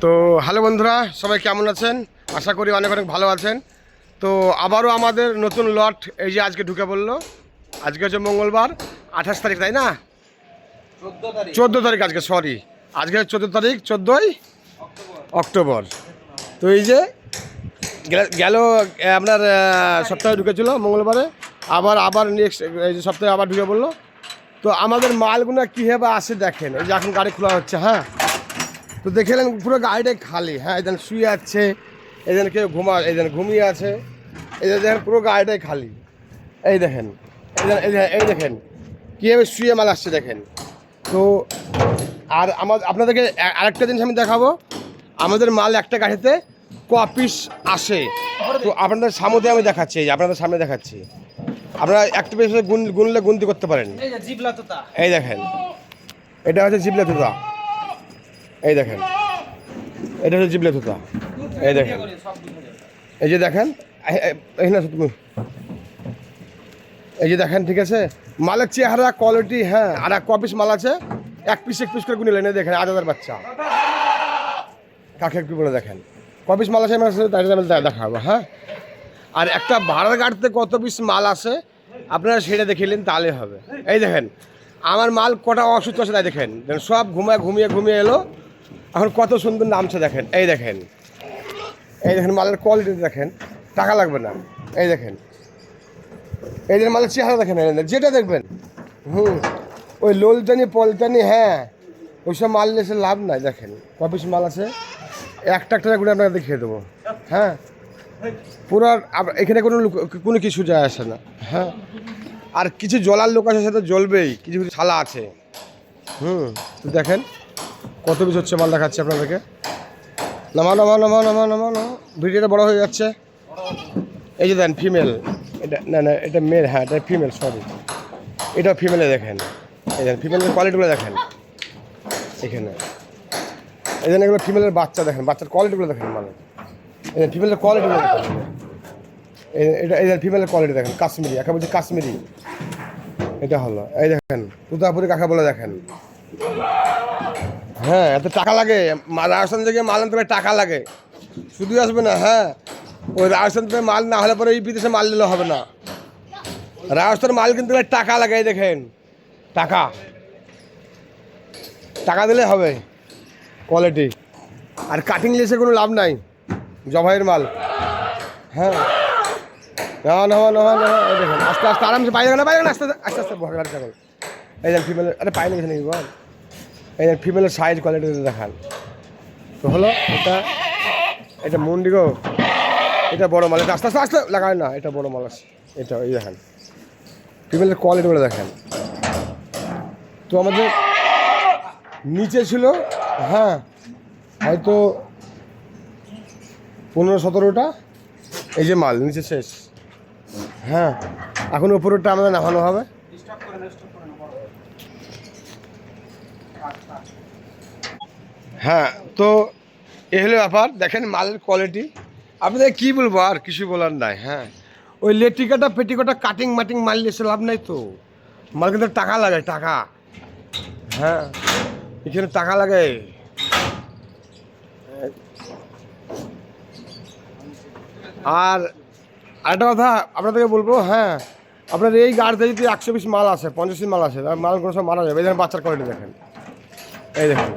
তো হ্যালো বন্ধুরা সবাই কেমন আছেন? আশা করি অনেক অনেক ভালো আছেন। তো আবারও আমাদের নতুন লট এই যে আজকে ঢুকে পড়ল। আজকে হচ্ছে মঙ্গলবার আঠাশ তারিখ তাই না? চোদ্দ তারিখ। আজকে সরি আজকে চোদ্দ তারিখ চোদ্দোই অক্টোবর। তো এই যে গেল- আপনার সপ্তাহে ঢুকেছিল মঙ্গলবারে। আবার আবার নেক্সট এই যে সপ্তাহে আবার ঢুকে পড়ল। তো আমাদের মালগুলো কীভাবে আসে দেখেন। এই যে এখন গাড়ি খোলা হচ্ছে হ্যাঁ? তো দেখলেন পুরো গাড়িটাই খালি হ্যাঁ এদের শুয়ে আছে এদের কেউ ঘুমা এদের ঘুমিয়ে আছে এই দেখেন পুরো গাড়িটাই খালি। এই দেখেন এই দেখেন- এই দেখেন- কীভাবে শুয়ে মাল আসছে দেখেন। তো আর আমার আপনাদেরকে আরেকটা জিনিস আমি দেখাবো আমাদের মাল একটা গাড়িতে ক পিস আসে। তো আপনাদের সামনে আমি দেখাচ্ছি এই আপনাদের সামনে দেখাচ্ছি। আপনারা একটা পিস গুন গুনলে গুনতি করতে পারেন। এই দেখেন এটা হচ্ছে জিবলে তুতা। এই দেখেন। এটা হচ্ছে জিবলে তুতা এই দেখেন। এই যে দেখেন এই- এই- এই না তুমি। এই যে দেখেন ঠিক আছে? মালের চেহারা কোয়ালিটি হ্যাঁ আর এক ক পিস মাল আছে এক পিস এক পিস করে গুনে লেনে দেখেন আজ হাজার বাচ্চা। কাকে একটু বলে দেখেন? ক পিস মাল আছে দেখাবো হ্যাঁ? আর একটা ভাড়ার গাড়িতে কত পিস মাল আছে আপনারা সেটা দেখিলেন তাহলে হবে। এই দেখেন আমার মাল কটা অসুস্থ আছে তাই দেখেন, সব ঘুমায় ঘুমিয়ে ঘুমিয়ে এলো এখন কত সুন্দর নামছে দেখেন, এই দেখেন। এই দেখেন মালের কোয়ালিটি দেখেন, টাকা লাগবে না, এই দেখেন। এই যে মালের চেহারা দেখেন যেটা দেখবেন। হুম, ওই লোলটানি, পলটানি হ্যাঁ ওইসব মাল নিয়ে লাভ নাই, দেখেন। কপিস মাল আছে? একটা একটা করে আপনাকে দেখিয়ে দেবো। হ্যাঁ পুরো এখানে কোনো কোনো কিছু যায় আসে না হ্যাঁ। আর কিছু জলার লোক আছে সেটা জ্বলবেই, কিছু কিছু শালা আছে। হুম, তো দেখেন কত পিস হচ্ছে মাল দেখাচ্ছে আপনাদেরকে? নামা নামা নামা নামা নামা নামা ভিডিওটা বড় হয়ে যাচ্ছে। এই যে দেন ফিমেল এটা, না না, এটা মেল হ্যাঁ এটা ফিমেল সরি এটা ফিমেলে দেখেন। এই দেখেন ফিমেলের কোয়ালিটিগুলো দেখেন। এখানে। এই জন্য এগুলো ফিমেলের বাচ্চা দেখেন, বাচ্চার কোয়ালিটিগুলো দেখেন মানে এই দেন ফিমেলের কোয়ালিটিগুলো দেখেন। এটা, এই ফিমেলের কোয়ালিটি দেখেন, কাশ্মীরি। একা বলছি কাশ্মীরি। এটা হলো। এই দেখেন, তুতাপুরি কাকা বলে দেখেন? হ্যাঁ এত টাকা লাগে রাজস্থান থেকে মাল আনতে টাকা লাগে শুধু আসবে না হ্যাঁ ওই রাজস্থান থেকে মাল না হলে পরে এই বিদেশে মাল নিলে হবে না রাজস্থান মাল কিনতে গেলে টাকা লাগে দেখেন টাকা টাকা দিলে হবে কোয়ালিটি আর কাটিং লেসে কোনো লাভ নাই জবাইয়ের মাল হ্যাঁ না না না না দেখেন আস্তে আস্তে আরামসে বাইরে না বাইরে আস্তে আস্তে আস্তে আস্তে এই দেখেন ফিমেলের আরে পাই না গেছে নাকি বল এই ফিমেলের সাইজ কোয়ালিটি দেখান। তো হলো এটা এটা মুন্ডিগো এটা বড় মাল, এটা আস্তে আস্তে আস্তে, লাগায় না, এটা বড় মাল আছে। এটা, এই দেখেন। ফিমেলের কোয়ালিটিগুলো দেখেন। তো আমাদের নিচে ছিল হ্যাঁ হয়তো পনেরো, সতেরোটা। এই যে মাল, নিচে শেষ। হ্যাঁ এখন উপরেরটা আমাদের নামানো হবে স্টপ করে নাও স্টপ করে নাও বড়। হ্যাঁ তো এ হলো ব্যাপার। দেখেন মালের কোয়ালিটি আপনাদের কী বলব, আর কিছু বলার নাই হ্যাঁ। ওই লেটিকাটা পেটিকোটা কাটিং মাটিং মাল এসে লাভ নাই তো। মাল কিন্তু টাকা লাগে, টাকা। হ্যাঁ এখানে টাকা লাগে। আর একটা কথা আপনাদেরকে বলব হ্যাঁ। আপনার এই গাড়িতে যদি একশো পিস মাল আছে পঞ্চাশ মাল আছে মাল কোনো সব মারা যাবে। এই বাচ্চার কোয়ালিটি দেখেন। এই দেখেন।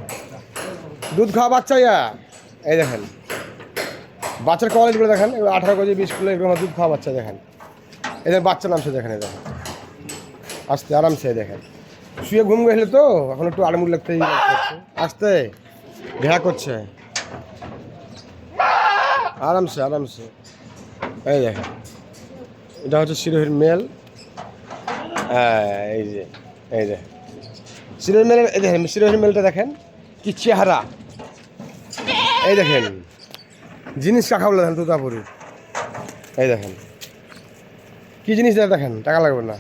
দুধ খাওয়া বাচ্চা ইয়া। এই দেখেন। বাচ্চার কোয়ালিটিগুলো দেখেন। আঠারো কেজি, বিশ কিলো এরকম দুধ খাওয়া বাচ্চা দেখেন। এই এদের বাচ্চা নামছে দেখেন এই দেখেন। আস্তে, আরামসে দেখেন। শুয়ে ঘুম গেলে তো এখন একটু লাগতেই করছে। আস্তে, ঘেরা করছে। আরামসে আরামসে। এই দেখেন। এটা হচ্ছে শিরোহির মেল। হ্যাঁ এই যে এই যে শিরোহির মেলের এই দেখেন শিরোহির মেলটা দেখেন। কি চেহারা। এই দেখেন, জিনিস কাকা বলে দেখেন তুতাপুরি। এই দেখেন, কি জিনিস দেখেন, টাকা লাগবে না।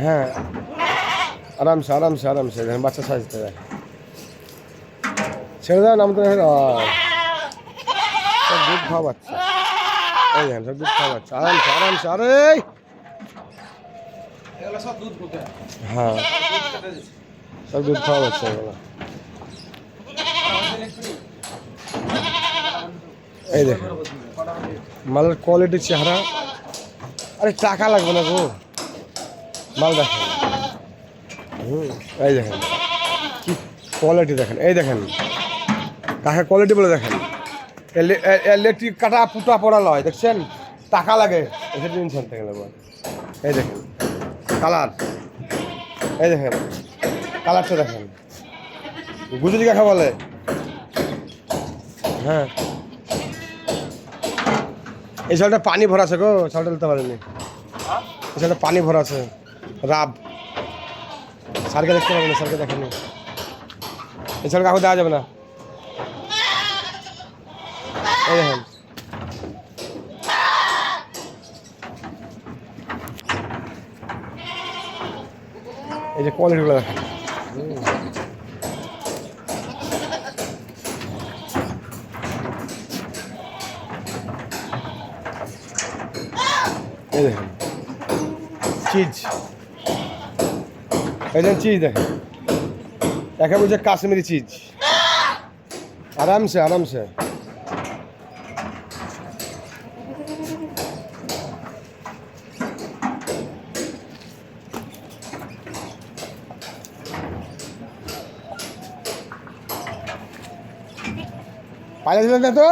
হ্যাঁ আরামসে আরামসে আরামসে দেখেন, বাচ্চা সাজতে দেখেন। ছেড়ে দেন আমাদের সব দুধ খাওয়া বাচ্চা। এই দেখেন, সব দুধ খাওয়া বাচ্চা। আরামসে আরামসে, আরে এগুলো সব দুধ ঢুকে হ্যাঁ। সব দুধ খাওয়া হচ্ছে এগুলো। এই দেখেন মালের কোয়ালিটি চেহারা। আরে টাকা লাগবে না গো। মাল দেখেন এই দেখেন। কি কোয়ালিটি দেখেন। এই দেখেন। কাকে কোয়ালিটি বলে দেখেন? ইলেকট্রিক কাটা পুটা পড়া লয়, দেখছেন? টাকা লাগে। এসে জিনিস থেকে এই দেখেন। কালার। এই দেখেন, কালারটা দেখেন। গুজরি কাকা বলে হ্যাঁ। এই শালটা পানি ভরা আছে গো শালটা নিতে পারেনি। এই শালটা পানি ভরা আছে, রাব। স্যারকে দেখতে পাবেন স্যারকে দেখেনি এই শাল কাকু দেওয়া যাবে না। এই দেখেন। এই যে কোয়ালিটিগুলো দেখেন। এই দেখেন। চিজ এই দেখেন চিজ দেখেন। একে বলছে কাশ্মীরি চিজ আরামসে আরামসে। পাইলে দিলেন না তো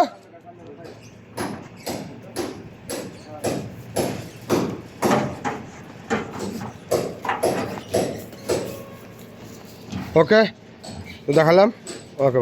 ওকে তো দেখালাম ওকে